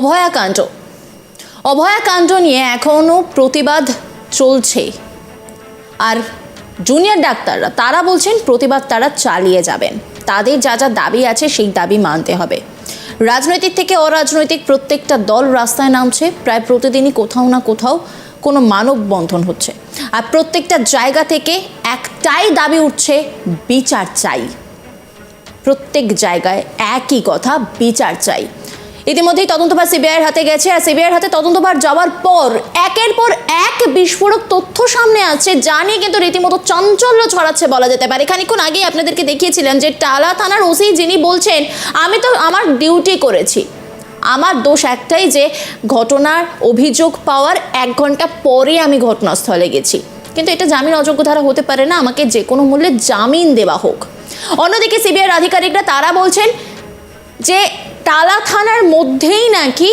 অভয়াকাণ্ড। অভয়াকাণ্ড নিয়ে এখনও প্রতিবাদ চলছে। আর জুনিয়র ডাক্তাররা, তারা বলছেন প্রতিবাদ তারা চালিয়ে যাবেন। তাদের যা যা দাবি আছে সেই দাবি মানতে হবে। রাজনৈতিক থেকে অরাজনৈতিক প্রত্যেকটা দল রাস্তায় নামছে, প্রায় প্রতিদিনই কোথাও না কোথাও কোনো মানববন্ধন হচ্ছে। আর প্রত্যেকটা জায়গা থেকে একটাই দাবি উঠছে, বিচার চাই। প্রত্যেক জায়গায় একই কথা, বিচার চাই। ইতিমধ্যেই তদন্তভার সিবিআইয়ের হাতে গেছে, আর সিবিআইয়ের হাতে তদন্তভার যাওয়ার পর, একের পর এক বিস্ফোরক তথ্য সামনে আছে যা নিয়ে কিন্তু রীতিমতো চাঞ্চল্য ছড়াচ্ছে বলা যেতে পারে। খানিক্ষণ আগেই আপনাদেরকে দেখিয়েছিলাম যে টালা থানার ওসি যিনি বলছেন, আমি তো আমার ডিউটি করেছি। আমার দোষ একটাই যে ঘটনার অভিযোগ পাওয়ার এক ঘণ্টা পরে আমি ঘটনাস্থলে গেছি। কিন্তু এটা জামিন অযোগ্য ধারা হতে পারে না, আমাকে যে কোনো মূল্যে জামিন দেওয়া হোক। অন্যদিকে সিবিআইয়ের আধিকারিকরা তারা বলছেন যে টালা থানার মধ্যেই নাকি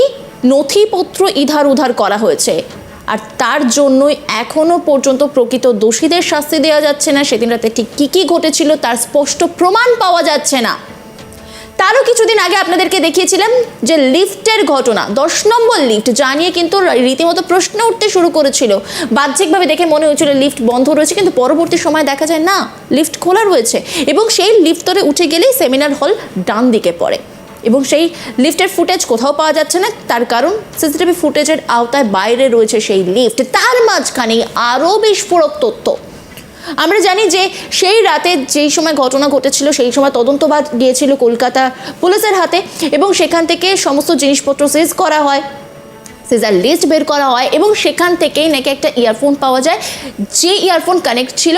নথিপত্র ইধার উধার করা হয়েছে। আর তার জন্যই এখনও পর্যন্ত প্রকৃত দোষীদের শাস্তি দেওয়া যাচ্ছে না। সেদিন রাতে ঠিক কী কী ঘটেছিল তার স্পষ্ট প্রমাণ পাওয়া যাচ্ছে না। তারও কিছুদিন আগে আপনাদেরকে দেখিয়েছিলাম যে লিফটের ঘটনা, দশ নম্বর লিফট, যা নিয়ে কিন্তু রীতিমতো প্রশ্ন উঠতে শুরু করেছিল। বাহ্যিকভাবে দেখে মনে হয়েছিল লিফট বন্ধ রয়েছে, কিন্তু পরবর্তী সময় দেখা যায় না, লিফট খোলা রয়েছে এবং সেই লিফট ধরে উঠে গেলেই সেমিনার হল ডান দিকে পড়ে। এবং সেই লিফটের ফুটেজ কোথাও পাওয়া যাচ্ছে না, তার কারণ সিসিটিভি ফুটেজের আওতায় বাইরে রয়েছে সেই লিফট তার মাঝখানে আরও বিস্ফোরক তথ্য। আমরা জানি যে সেই রাতে যেই সময় ঘটনা ঘটেছিল, সেই সময় তদন্তবাদ গিয়েছিল কলকাতা পুলিশের হাতে এবং সেখান থেকে সমস্ত জিনিসপত্র সিজ করা হয় সিজার লিস্ট বের করা হয় এবং সেখান থেকেই নাকি একটা ইয়ারফোন পাওয়া যায়। যে ইয়ারফোন কানেক্ট ছিল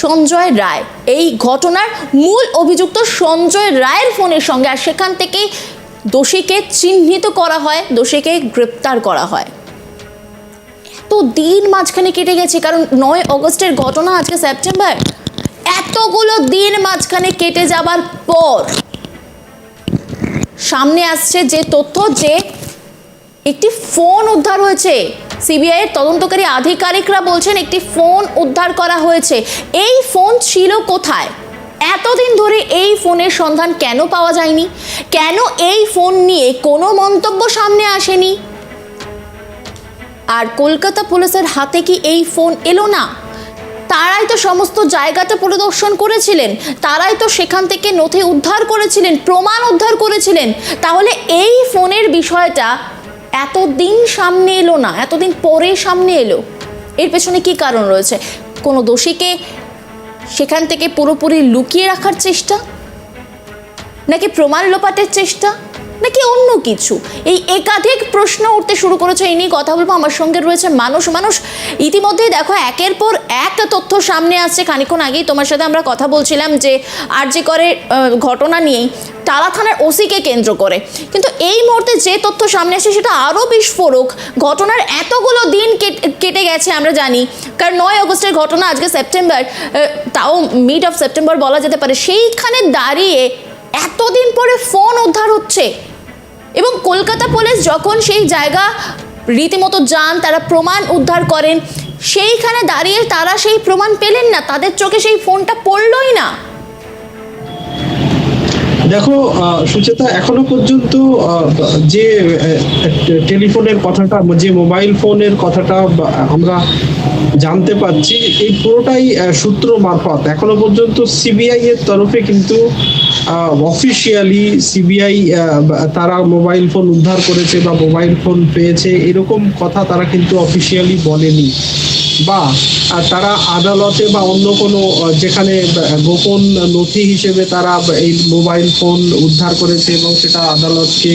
সঞ্জয় রায়। এই ঘটনার মূল অভিযুক্ত সঞ্জয় রায়ের ফোনের সঙ্গে আর সেখান থেকেই দোষীকে চিহ্নিত করা হয়, দোষীকে গ্রেপ্তার করা হয়। এত দিন মাঝখানে কেটে গেছে, কারণ নয় অগস্টের ঘটনা আজকে সেপ্টেম্বর। এতগুলো দিন মাঝখানে কেটে যাবার পর সামনে আসছে যে তথ্য যে একটি ফোন উদ্ধার হয়েছে। সিবিআই এর তদন্তকারী আধিকারিকরা বলছেন একটি ফোন উদ্ধার করা হয়েছে। এই ফোন ছিল কোথায়? এতদিন ধরে এই ফোনের সন্ধান কেন পাওয়া যায়নি? কেন এই ফোন নিয়ে কোনো মন্তব্য সামনে আসেনি? আর কলকাতা পুলিশের হাতে কি এই ফোন এলো না? তারাই তো সমস্ত জায়গাটা পরিদর্শন করেছিলেন। তারাই তো সেখান থেকে নথি উদ্ধার করেছিলেন, প্রমাণ উদ্ধার করেছিলেন। তাহলে এই ফোনের বিষয়টা এতদিন সামনে এলো না, এতদিন পরে সামনে এলো। এর পেছনে কি কারণ রয়েছে? কোনো দোষীকে সেখান থেকে পুরোপুরি লুকিয়ে রাখার চেষ্টা? নাকি প্রমাণ লোপাটের চেষ্টা? নাকি অন্য কিছু? এই একাধিক প্রশ্ন উঠতে শুরু করেছে, এই নিয়ে কথা বলব। আমার সঙ্গে রয়েছে মানুষ। মানুষ, ইতিমধ্যেই দেখো, একের পর এক তথ্য সামনে আসছে। খানিক্ষণ আগেই তোমার সাথে আমরা কথা বলছিলাম যে আর যে করে ঘটনা নিয়েই টালা থানার ওসিকে কেন্দ্র করে। কিন্তু এই মুহূর্তে যে তথ্য সামনে আসছে, সেটা আরও বিস্ফোরক। ঘটনার এতগুলো দিন কেট- গেছে, আমরা জানি। কারণ নয় আগস্টের ঘটনা, আজকে সেপ্টেম্বর তাও মিড অফ সেপ্টেম্বর বলা যেতে পারে। সেইখানে দাঁড়িয়ে এতদিন পরে ফোন উদ্ধার হচ্ছে। এবং কলকাতা পুলিশ যখন সেই জায়গা রীতিমতো যান, তারা প্রমাণ উদ্ধার করেন, সেইখানে দাঁড়িয়ে তারা সেই প্রমাণ পেলেন না, তাদের চোখে সেই ফোনটা পড়লই না। দেখো সুচেতা, এখনও পর্যন্ত যে টেলিফোনের কথাটা, যে মোবাইল ফোনের কথাটা আমরা জানতে পারছি, এই পুরোটাই সূত্র মারফত। এখনও পর্যন্ত সিবিআই এর তরফে কিন্তু অফিসিয়ালি সিবিআই তারা মোবাইল ফোন উদ্ধার করেছে বা মোবাইল ফোন পেয়েছে, এরকম কথা তারা কিন্তু অফিসিয়ালি বলেনি। বা তারা আদালতে বা অন্য কোনো যেখানে গোপন নথি হিসেবে তারা এই মোবাইল ফোন উদ্ধার করেছে এবং সেটা আদালতকে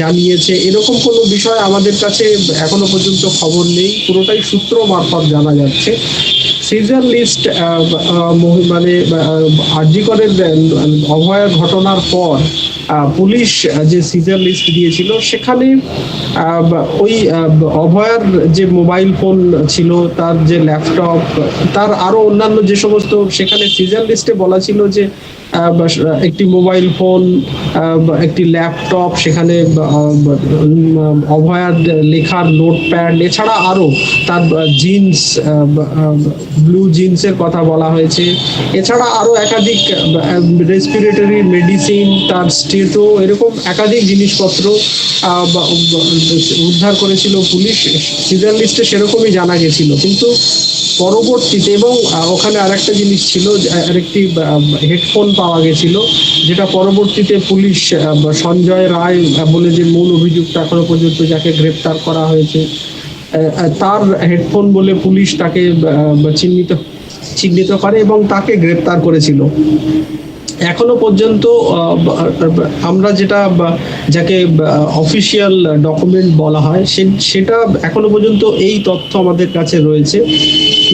জানিয়েছে, এরকম কোনো বিষয় আমাদের কাছে এখনও পর্যন্ত খবর নেই। পুরোটাই সূত্র মারফত জানা যাচ্ছে। সিজার লিস্ট মানে আর্জিকরের অভয়ের ঘটনার পর পুলিশ যে সিজার লিস্ট দিয়েছিল, সেখানে ওই অভয়ার যে মোবাইল ফোন ছিল, তার যে ল্যাপটপ, তার আরও অন্যান্য যে সমস্ত, সেখানে সিজার লিস্টে বলা ছিল যে একটি মোবাইল ফোন একটি ল্যাপটপ, সেখানে অভয়ার লেখার নোটপ্যাড, এছাড়া আরও তার জিন্স ব্লু জিন্সের কথা বলা হয়েছে। এছাড়া আরও একাধিক রেসপিরেটরি মেডিসিন তার স্টেটো এরকম একাধিক জিনিসপত্র উদ্ধার করেছিল পুলিশ। সিজার লিস্টে সেরকমই জানা গেছিল। কিন্তু পরবর্তীতে, এবং ওখানে আরেকটা জিনিস ছিল আরেকটি হেডফোন পাওয়া গেছিল, যেটা পরবর্তীতে পুলিশ সঞ্জয় রায় বলে যে মূল অভিযুক্ত এখনও পর্যন্ত যাকে গ্রেপ্তার করা হয়েছে তার হেডফোন বলে পুলিশ তাকে চিহ্নিত চিহ্নিত করে এবং তাকে গ্রেপ্তার করেছিল। এখনও পর্যন্ত আমরা যেটা যাকে অফিসিয়াল ডকুমেন্ট বলা হয় সেটা এখনও পর্যন্ত এই তথ্য আমাদের কাছে রয়েছে।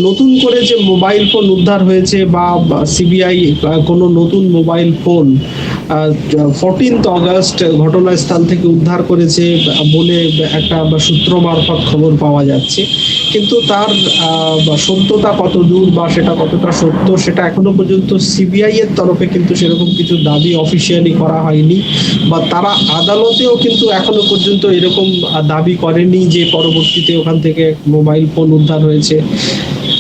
নতুন করে যে মোবাইল ফোন উদ্ধার হয়েছে বা সিবিআই কোনো নতুন মোবাইল ফোন ফোরটিন্থ অগস্ট ঘটনাস্থল থেকে উদ্ধার করেছে বলে একটা সূত্র মারফত খবর পাওয়া যাচ্ছে। কিন্তু তার সত্যতা কত দূর বা সেটা কতটা সত্য, সেটা এখনও পর্যন্ত সিবিআই এর তরফে কিন্তু সেরকম কিছু দাবি অফিসিয়ালি করা হয়নি, বা তারা আদালতেও কিন্তু এখনও পর্যন্ত এরকম দাবি করেনি যে পরবর্তীতে ওখান থেকে মোবাইল ফোন উদ্ধার হয়েছে।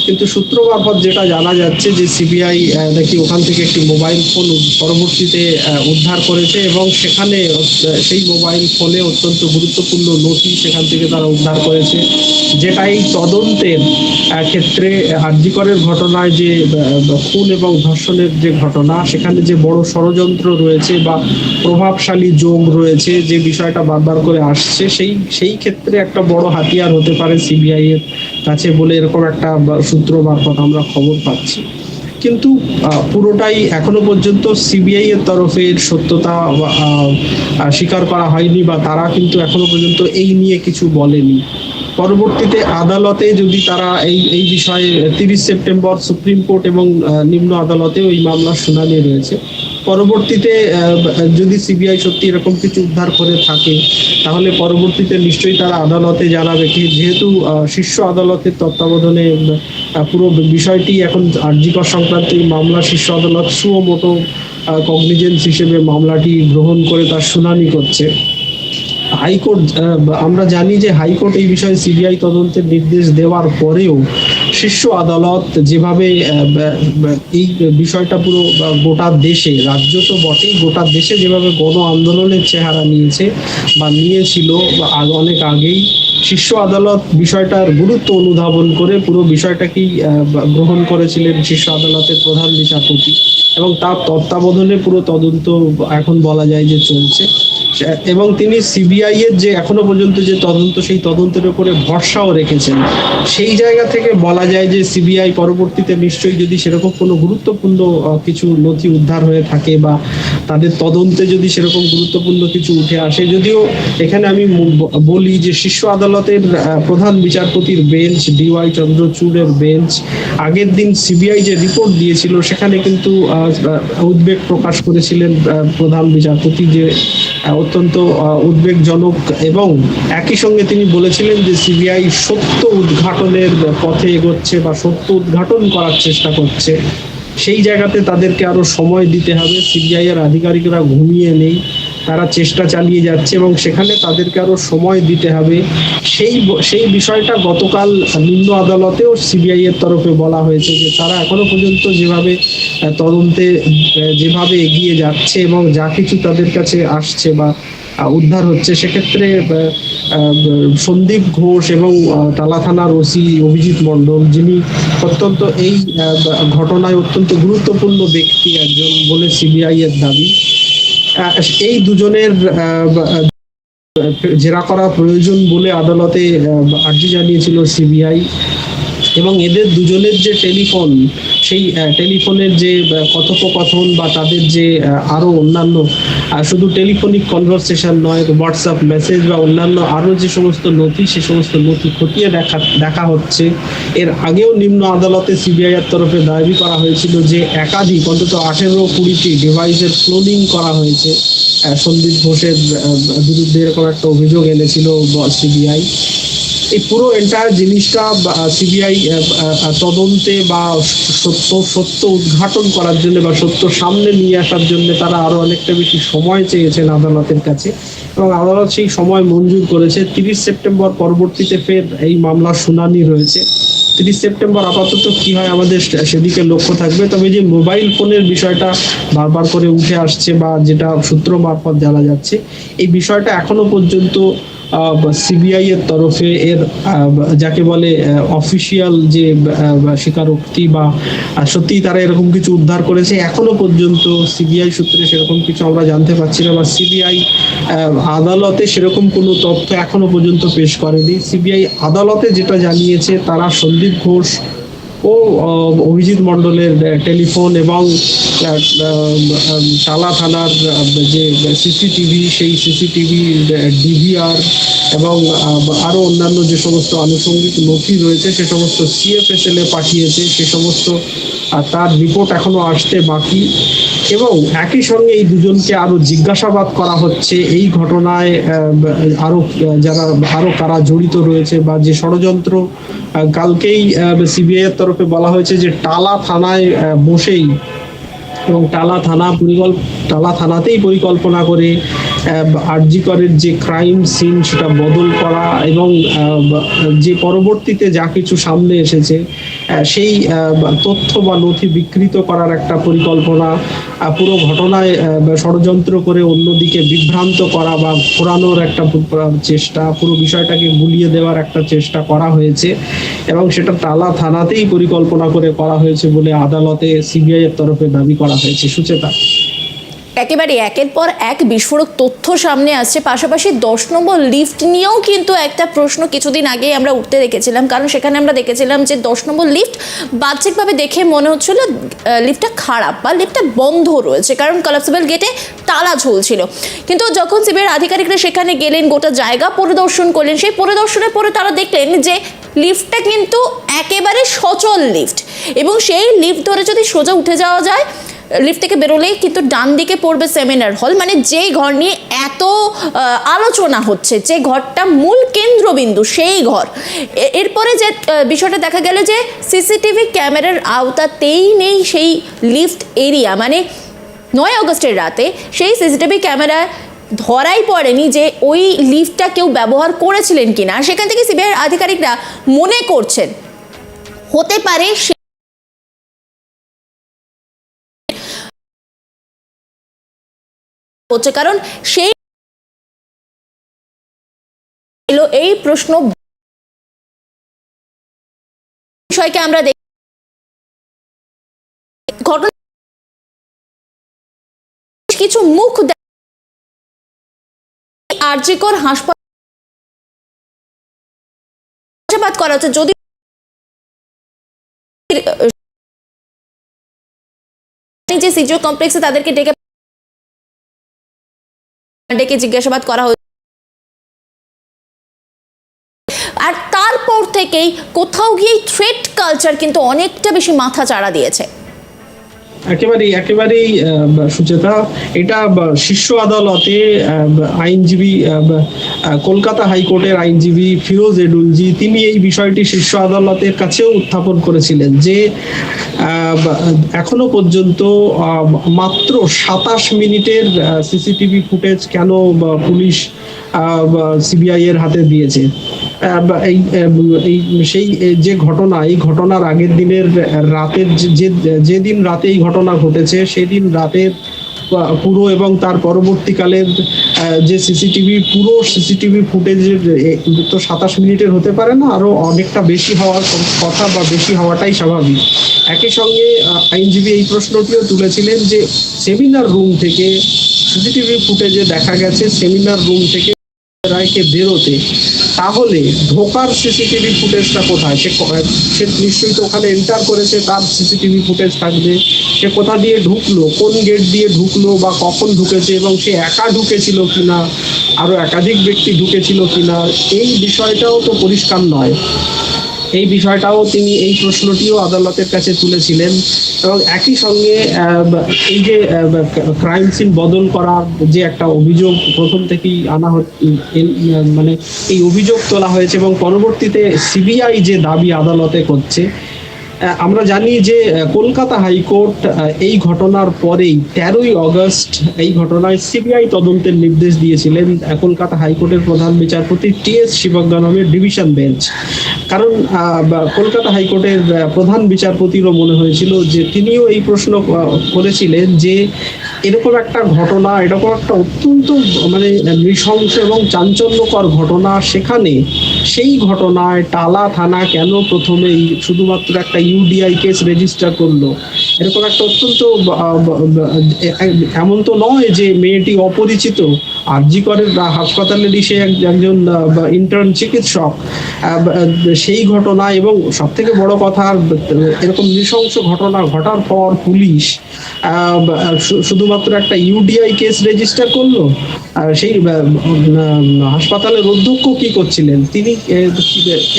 কিন্তু সূত্র মারফত যেটা জানা যাচ্ছে যে সিবিআই নাকি ওখান থেকে একটি মোবাইল ফোন পরবর্তীতে উদ্ধার করেছে এবং সেখানে সেই মোবাইল ফোনে অত্যন্ত গুরুত্বপূর্ণ নথি সেখান থেকে তারা উদ্ধার করেছে। যেটা এই তদন্তের ক্ষেত্রে হার্জিকরের ঘটনায় যে খুন এবং ধর্ষণের যে ঘটনা, সেখানে যে বড় ষড়যন্ত্র রয়েছে বা প্রভাবশালী যোগ রয়েছে, যে বিষয়টা বারবার করে আসছে, সেই সেই ক্ষেত্রে একটা বড় হাতিয়ার হতে পারে সিবিআই এর কাছে বলে এরকম একটা সূত্র মারফত আমরা খবর পাচ্ছি। কিন্তু পুরোটাই এখনও পর্যন্ত সিবিআই এর তরফে সত্যতা স্বীকার করা হয়নি বা তারা কিন্তু এখনও পর্যন্ত এই নিয়ে কিছু বলেনি। পরবর্তীতে আদালতে যদি তারা এই এই বিষয়ে তিরিশ সেপ্টেম্বর সুপ্রিম কোর্ট এবং নিম্ন আদালতে ওই মামলার শুনানি রয়েছে পরবর্তীতে যদি সিবিআই সত্যি এরকম কিছু উদ্ধার করে থাকে, তাহলে পরবর্তীতে নিশ্চয়ই তারা আদালতে জানাবে কি, যেহেতু শীর্ষ আদালতের তত্ত্বাবধানে পুরো বিষয়টি এখন আর্জিকর সংক্রান্ত মামলা শীর্ষ আদালত সুও মোটো কগনিজেন্স হিসেবে মামলাটি গ্রহণ করে তার শুনানি করছে। হাইকোর্ট আমরা জানি যে হাইকোর্ট এই বিষয়ে সিবিআই তদন্তের নির্দেশ দেওয়ার পরেও শীর্ষ আদালত যেভাবে এই বিষয়টা পুরো গোটা দেশে, রাজ্য তো বটেই, গোটা দেশে যেভাবে গণ আন্দোলনের চেহারা নিয়েছে বা নিয়েছিল অনেক আগেই, শীর্ষ আদালত বিষয়টার গুরুত্ব অনুধাবন করে পুরো বিষয়টাকেই গ্রহণ করেছিলেন শীর্ষ আদালতের প্রধান বিচারপতি। এবং তার তত্ত্বাবধানে পুরো তদন্ত এখন বলা যায় যে চলছে। এবং তিনি সিবিআই এর যে এখনও পর্যন্ত যে তদন্ত, সেই তদন্তের উপরে ভরসাও রেখেছেন। সেই জায়গা থেকে বলা যায় যে সিবিআই পরবর্তীতে নিশ্চয়ই যদি সেরকম কোনো গুরুত্বপূর্ণ কিছু নথি উদ্ধার হয়ে থাকে বা তাদের তদন্তে যদি সেরকম গুরুত্বপূর্ণ কিছু উঠে আসে, যদিও এখানে আমি বলি যে শীর্ষ আদালতের প্রধান বিচারপতির বেঞ্চ ডিওয়াই চন্দ্রচূড়ের বেঞ্চ, আগের দিন সিবিআই যে রিপোর্ট দিয়েছিল, সেখানে কিন্তু উদ্বেগ প্রকাশ করেছিলেন প্রধান বিচারপতি যে অত্যন্ত উদ্বেগজনক এবং একই সঙ্গে তিনি বলেছিলেন যে সিবিআই সত্য উদ্ঘাটনের পথে এগোচ্ছে বা সত্য উদ্ঘাটন করার চেষ্টা করছে। সেই জায়গাতে তাদেরকে আরও সময় দিতে হবে। সিবিআই এর আধিকারিকরা ঘুমিয়ে নেই। তারা চেষ্টা চালিয়ে যাচ্ছে এবং সেখানে তাদেরকে আরও সময় দিতে হবে। সেই সেই বিষয়টা গতকাল নিম্ন আদালতেও সিবিআই এর তরফে বলা হয়েছে যে তারা এখনও পর্যন্ত যেভাবে তদন্তে যেভাবে এগিয়ে যাচ্ছে এবং যা কিছু তাদের কাছে আসছে বা উদ্ধার হচ্ছে, সেক্ষেত্রে সন্দীপ ঘোষ এবং টালা থানার ওসি অভিজিৎ মণ্ডল, যিনি অত্যন্ত এই ঘটনায় অত্যন্ত গুরুত্বপূর্ণ ব্যক্তি একজন বলে সিবিআই এর দাবি। এই দুজনের জেরা করা প্রয়োজন বলে আদালতে আর্জি জানিয়েছিল সিবিআই। এবং এদের দুজনের যে টেলিফোন সেই টেলিফোনের যে কথোপকথন বা তাদের যে আহ, আরও অন্যান্য শুধু টেলিফোনিক কনভারসেশন নয় হোয়াটসঅ্যাপ মেসেজ বা অন্যান্য আরও যে সমস্ত নথি সে সমস্ত নথি খতিয়ে দেখা দেখা হচ্ছে। এর আগেও নিম্ন আদালতে সিবিআই এর তরফে দাবি করা হয়েছিল যে একাধিক অন্তত আঠেরো কুড়িটি ডিভাইসের ক্লোনিং করা হয়েছে। সন্দীপ ঘোষের বিরুদ্ধে এরকম একটা অভিযোগ এনেছিল সিবিআই। এই পুরো এন্টায়ার জিনিসটা সিবিআই তদন্তে বা সত্য সত্য উদ্ঘাটন করার জন্য বা সত্য সামনে নিয়ে আসার জন্য তারা আরও অনেকটা বেশি সময় চেয়েছেন আদালতের কাছে। এবং আদালত সেই সময় মঞ্জুর করেছে। তিরিশ সেপ্টেম্বর পরবর্তীতে ফের এই মামলার শুনানি রয়েছে তিরিশ সেপ্টেম্বর আপাতত কি হয় আমাদের সেদিকে লক্ষ্য থাকবে। তবে যে মোবাইল ফোনের বিষয়টা বারবার করে উঠে আসছে বা যেটা সূত্র মারফত জানা যাচ্ছে, এই বিষয়টা এখনও পর্যন্ত সিবিআই এর তরফে এর যাকে বলে অফিসিয়াল যে স্বীকারোক্তি বা সত্যি তারা এরকম কিছু উদ্ধার করেছে, এখনও পর্যন্ত সিবিআই সূত্রে সেরকম কিছু আমরা জানতে পারছি না বা সিবিআই আদালতে সেরকম কোনো তথ্য এখনও পর্যন্ত পেশ করেনি। সিবিআই আদালতে যেটা জানিয়েছে, তারা সন্দীপ ঘোষ ও অভিজিৎ মণ্ডলের টেলিফোন এবং টালা থানার যে সিসিটিভি, সেই সিসিটিভি ডিভিআর এবং আরও অন্যান্য যে সমস্ত আনুষঙ্গিক নথি রয়েছে, সে সমস্ত সিএফএসএল এ পাঠিয়েছে, সে সমস্ত তার রিপোর্ট এখনও আসতে বাকি। এবং একই সঙ্গে এই দুজনকে আরও জিজ্ঞাসাবাদ করা হচ্ছে। এই ঘটনায় আরও, যারা, আরও কারা জড়িত রয়েছে বা যে ষড়যন্ত্র কালকেই সিবিআই এর তরফে বলা হয়েছে যে টালা থানায় বসেই এবং টালা থানা পরিকল্প, টালা থানাতেই পরিকল্পনা করে আরজি করের যে ক্রাইম সিন সেটা বদল করা এবং যে পরবর্তীতে যা কিছু সামনে এসেছে সেই তথ্য বা নথি বিকৃত করার একটা পরিকল্পনা পুরো ঘটনায় ষড়যন্ত্র করে অন্যদিকে বিভ্রান্ত করা বা ঘোরানোর একটা চেষ্টা, পুরো বিষয়টাকে গুলিয়ে দেওয়ার একটা চেষ্টা করা হয়েছে। এবং সেটা তালা থানাতেই পরিকল্পনা করে করা হয়েছে বলে আদালতে সিবিআই এর তরফে দাবি করা হয়েছে। সুচেতা। একেবারে একের পর এক বিস্ফোরক তথ্য সামনে আসছে। পাশাপাশি দশ নম্বর লিফট নিয়েও কিন্তু একটা প্রশ্ন কিছুদিন আগে আমরা উঠতে দেখেছিলাম। কারণ সেখানে আমরা দেখেছিলাম যে দশ নম্বর লিফট বাহ্যিকভাবে দেখে মনে হচ্ছিল লিফটটা খারাপ বা লিফটটা বন্ধ রয়েছে, কারণ কলাপসিবল গেটে তালা ঝুলছিল। কিন্তু যখন সিবিআইয়ের আধিকারিকরা সেখানে গেলেন, গোটা জায়গা পরিদর্শন করলেন, সেই পরিদর্শনের পরে তারা দেখলেন যে লিফটটা কিন্তু একেবারে সচল লিফট। এবং সেই লিফট ধরে যদি সোজা উঠে যাওয়া যায় লিফট থেকে বেরোলেই কিন্তু ডান দিকে পড়বে সেমিনার হল মানে যেই ঘর নিয়ে এত আলোচনা হচ্ছে, যে ঘরটা মূল কেন্দ্রবিন্দু, সেই ঘর। এরপরে যে বিষয়টা দেখা গেল যে সিসিটিভি ক্যামেরার আওতাতেই নেই সেই লিফট এরিয়া মানে নয় আগস্টের রাতে সেই সিসিটিভি ক্যামেরা ধরাই পড়েনি যে ওই লিফটটা কেউ ব্যবহার করেছিলেন কিনা। সেখান থেকে সিবিআইয়ের আধিকারিকরা মনে করছেন, হতে পারে হচ্ছে কারণ সেই এই প্রশ্ন বিষয়কে আমরা দেখি ঘটনা কিছু মুখ আরজিকর হাসপাতাল করা হচ্ছে যদি যে সিজিও কমপ্লেক্সে তাদেরকে ডেকে ডেকে জিজ্ঞাসাবাদ করা হয়েছে। আর তারপর থেকেই কোথাও গিয়ে থ্রেট কালচার কিন্তু অনেকটা বেশি মাথা চাড়া দিয়েছে। একেবারেই একেবারেই সুচেতা, এটা শীর্ষ আদালতে আইনজীবী কলকাতা হাইকোর্টের আইনজীবী ফিরোজ এডুলজি, তিনি এই বিষয়টি শীর্ষ আদালতের কাছেও উত্থাপন করেছিলেন যে এখনও পর্যন্ত মাত্র সাতাশ মিনিটের সিসিটিভি ফুটেজ কেন পুলিশ সিবিআই এর হাতে দিয়েছে। এই সেই যে ঘটনা এই ঘটনার আগের দিনের রাতের যে- যেদিন রাতে এই ঘটনা ঘটেছে সেদিন আহ, পুরো এবং তার পরবর্তীকালের আহ, যে সিসিটিভি পুরো সিসিটিভি ফুটেজের তো সাতাশ মিনিটের হতে পারে না আরও অনেকটা বেশি হওয়ার কথা বা বেশি হওয়াটাই স্বাভাবিক। একই সঙ্গে আইনজীবী এই প্রশ্নটিও তুলেছিলেন যে সেমিনার রুম থেকে সিসিটিভি ফুটেজে দেখা গেছে সেমিনার রুম থেকে রায়কে বেরোতে, তাহলে ঢোকার সিসিটিভি ফুটেজটা কোথায়? সে সে নিশ্চয়ই তো ওখানে এন্টার করেছে, তার সিসিটিভি ফুটেজ থাকবে। সে কোথা দিয়ে ঢুকলো, কোন গেট দিয়ে ঢুকলো বা কখন ঢুকেছে এবং সে একা ঢুকেছিল কিনা, আরও একাধিক ব্যক্তি ঢুকেছিল কিনা, এই বিষয়টাও তো পরিষ্কার নয়। এই বিষয়টাও তিনি এই প্রশ্নটিও আদালতের কাছে তুলেছিলেন। এবং একই সঙ্গে এই যে ক্রাইম সিন বদল করার যে একটা অভিযোগ প্রথম থেকেই আনা মানে এই অভিযোগ তোলা হয়েছে এবং পরবর্তীতে সিবিআই যে দাবি আদালতে করছে আমরা জানি যে কলকাতা হাইকোর্ট এই ঘটনার পরেই তেরোই অগস্ট এই ঘটনায় সিবিআই তদন্তের নির্দেশ দিয়েছিলেন কলকাতা হাইকোর্টের প্রধান বিচারপতি টি এস শিবজ্ঞানমের ডিভিশন বেঞ্চ। কারণ কলকাতা হাইকোর্টের প্রধান বিচারপতিরও মনে হয়েছিল যে তিনিও এই প্রশ্ন করেছিলেন যে এরকম একটা ঘটনা এরকম একটা অত্যন্ত মানে নৃশংস এবং চাঞ্চল্যকর ঘটনা সেখানে সেই ঘটনায় টালা থানা কেন প্রথমে এই শুধুমাত্র একটা ইউডিআই কেস রেজিস্টার করল? এরকম একটা অত্যন্ত এমন তো নয় যে মেয়েটি অপরিচিত আরজি করের হাসপাতালেরই সে এক- একজন ইন্টার্ন চিকিৎসক সেই ঘটনা এবং সব থেকে বড় কথা এরকম নৃশংস ঘটনা ঘটার পর পুলিশ আহ, ব- শু- শুধুমাত্র একটা ইউডিআই কেস রেজিস্টার করল, আর সেই হাসপাতালের অধ্যক্ষ কি করছিলেন? তিনি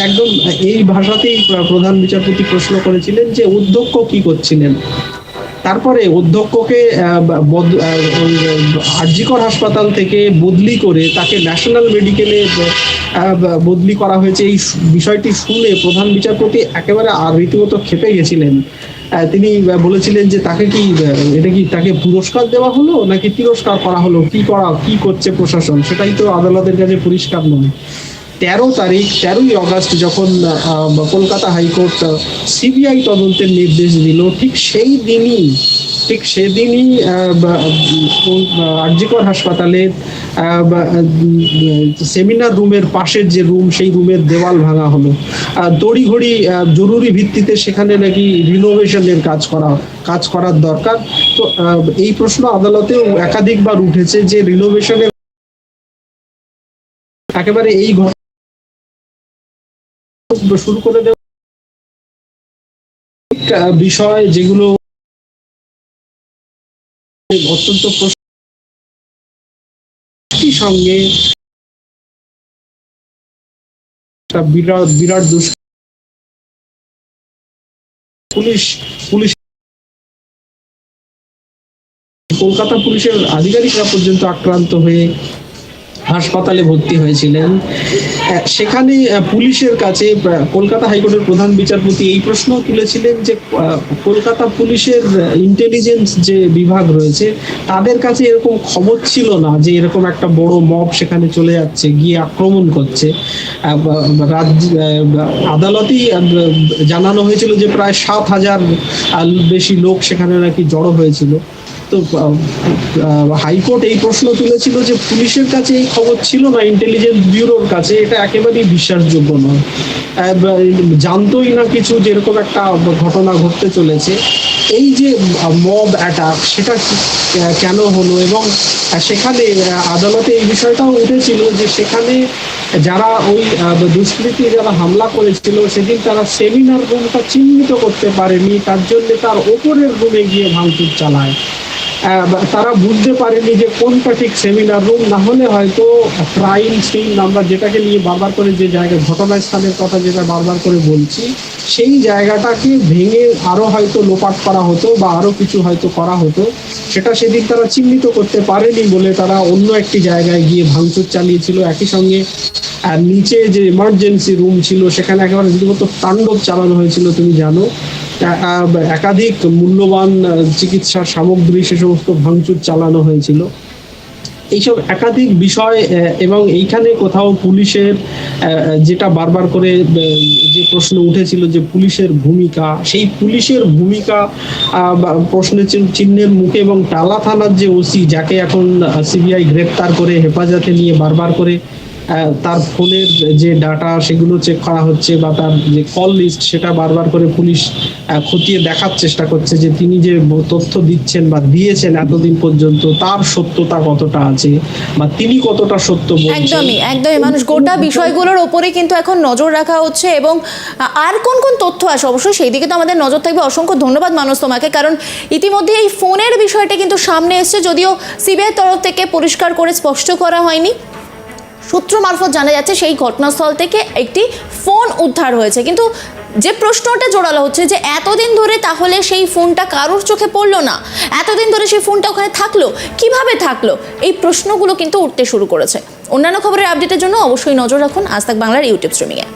একদম এই ভাষাতেই প্রধান বিচারপতি প্রশ্ন করেছিলেন যে অধ্যক্ষ কি করছিলেন। তারপরে অধ্যক্ষকে আরজিকর হাসপাতাল থেকে বদলি করে তাকে ন্যাশনাল মেডিকেলে বদলি করা হয়েছে। এই বিষয়টি শুনে প্রধান বিচারপতি একেবারে আর রীতিমতো খেপে গেছিলেন। তিনি বলেছিলেন যে তাকে কি এটা কি তাকে পুরস্কার দেওয়া হলো নাকি তিরস্কার করা হলো? কি করা, কি করছে প্রশাসন? সেটাই তো আদালতের কাছে পরিষ্কার নয় তেরো তারিখ, তেরোই অগস্ট যখন কলকাতা হাইকোর্ট সিবিআই তদন্তের নির্দেশ দিল, ঠিক সেই দিনই ঠিক সেদিনই আরজিকর হাসপাতালে সেমিনার রুমের পাশের যে রুম, সেই রুমের দেওয়াল ভাঙা হলো। দড়ি ঘড়ি জরুরি ভিত্তিতে সেখানে নাকি রিনোভেশনের কাজ করা, কাজ করার দরকার। তো এই প্রশ্ন আদালতেও একাধিকবার উঠেছে যে রিনোভেশনের একেবারে এই ঘটনা শুরু করে দেওয়া বিষয় যেগুলো অত্যন্ত সঙ্গে বিরাট বিরাট পুলিশ পুলিশ কলকাতা পুলিশের আধিকারিকরা পর্যন্ত আক্রান্ত হয়ে হাসপাতালে ভর্তি হয়েছিলেন। সেখানে পুলিশের কাছে কলকাতা হাইকোর্টের প্রধান বিচারপতি এই প্রশ্ন তুলেছিলেন যে কলকাতা পুলিশের ইন্টেলিজেন্স যে বিভাগ রয়েছে, তাদের কাছে এরকম খবর ছিল না যে এরকম একটা বড় মব সেখানে চলে যাচ্ছে, গিয়ে আক্রমণ করছে। আদালতেই জানানো হয়েছিল যে প্রায় সাত হাজার বেশি লোক সেখানে নাকি জড়ো হয়েছিল। তো হাইকোর্ট এই প্রশ্ন তুলেছিল যে পুলিশের কাছে এই খবর ছিল না ইন্টেলিজেন্স ব্যুরোর কাছে, এটা একেবারেই বিশ্বাসযোগ্য নয়। জানতোই না কিছু যেরকম একটা ঘটনা ঘটতে চলেছে। এই যে মব অ্যাটাক সেটা কেন হলো? এবং সেখানে আদালতে এই বিষয়টাও উঠেছিল যে সেখানে যারা ওই দুষ্কৃতী যারা হামলা করেছিল, সেদিন তারা সেমিনার রুমটা চিহ্নিত করতে পারেনি, তার জন্য তার ওপরের রুমে গিয়ে ভাঙচুর চালায়। তারা বুঝতে পারেনি যে কোনটা ঠিক সেমিনার রুম না হলে হয়তো ক্রাইম সিন আমরা যেটাকে নিয়ে বারবার করে যে জায়গায় ঘটনাস্থানের কথা যেটা বারবার করে বলছি, সেই জায়গাটাকে ভেঙে আরও হয়তো লোপাট করা হতো বা আরও কিছু হয়তো করা হতো। সেটা সেদিন তারা চিহ্নিত করতে পারেনি বলে তারা অন্য একটি জায়গায় গিয়ে ভাঙচুর চালিয়েছিল। একই সঙ্গে নিচে যে এমার্জেন্সি রুম ছিল, সেখানে একেবারে রীতিমতো তাণ্ডব চালানো হয়েছিল, তুমি জানো। একাধিক মূল্যবান চিকিৎসার সামগ্রী সে সমস্ত ভাঙচুর চালানো হয়েছিল। এইসব একাধিক বিষয় এবং এইখানে কোথাও পুলিশের যেটা বারবার করে যে প্রশ্ন উঠেছিল যে পুলিশের ভূমিকা, সেই পুলিশের ভূমিকা প্রশ্নের চিহ্নের মুখে এবং টালা থানার যে ওসি, যাকে এখন সিবিআই গ্রেপ্তার করে হেফাজতে নিয়ে বারবার করে তার ফোনের যে ডাটা সেগুলো চেক করা হচ্ছে বা তার যে কল লিস্ট সেটা বারবার করে পুলিশ খতিয়ে দেখার চেষ্টা করছে যে তিনি যে তথ্য দিচ্ছেন বা দিয়েছেন এতদিন পর্যন্ত তার সত্যতা কতটা আছে বা তিনি কতটা সত্য বলছেন? একদমই একদমই। মানুষ গোটা বিষয়গুলোর ওপরে কিন্তু এখন নজর রাখা হচ্ছে এবং আর কোন কোন তথ্য আসে? অবশ্যই সেই দিকে তো আমাদের নজর থাকবে। অসংখ্য ধন্যবাদ মানুষ তোমাকে কারণ ইতিমধ্যে এই ফোনের বিষয়টা কিন্তু সামনে এসছে যদিও সিবিআই তরফ থেকে পরিষ্কার করে স্পষ্ট করা হয়নি। সূত্র মারফত জানা যাচ্ছে সেই ঘটনাস্থল থেকে একটি ফোন উদ্ধার হয়েছে। কিন্তু যে প্রশ্নটা জোড়ালো হচ্ছে যে এতদিন ধরে তাহলে সেই ফোনটা কারোর চোখে পড়ল না? এতদিন ধরে সেই ফোনটা ওখানে থাকল? কীভাবে থাকল? এই প্রশ্নগুলো কিন্তু উঠতে শুরু করেছে। অন্যান্য খবরের আপডেটের জন্য অবশ্যই নজর রাখুন আজ তাক বাংলার ইউটিউব স্ট্রিমিংয়ে।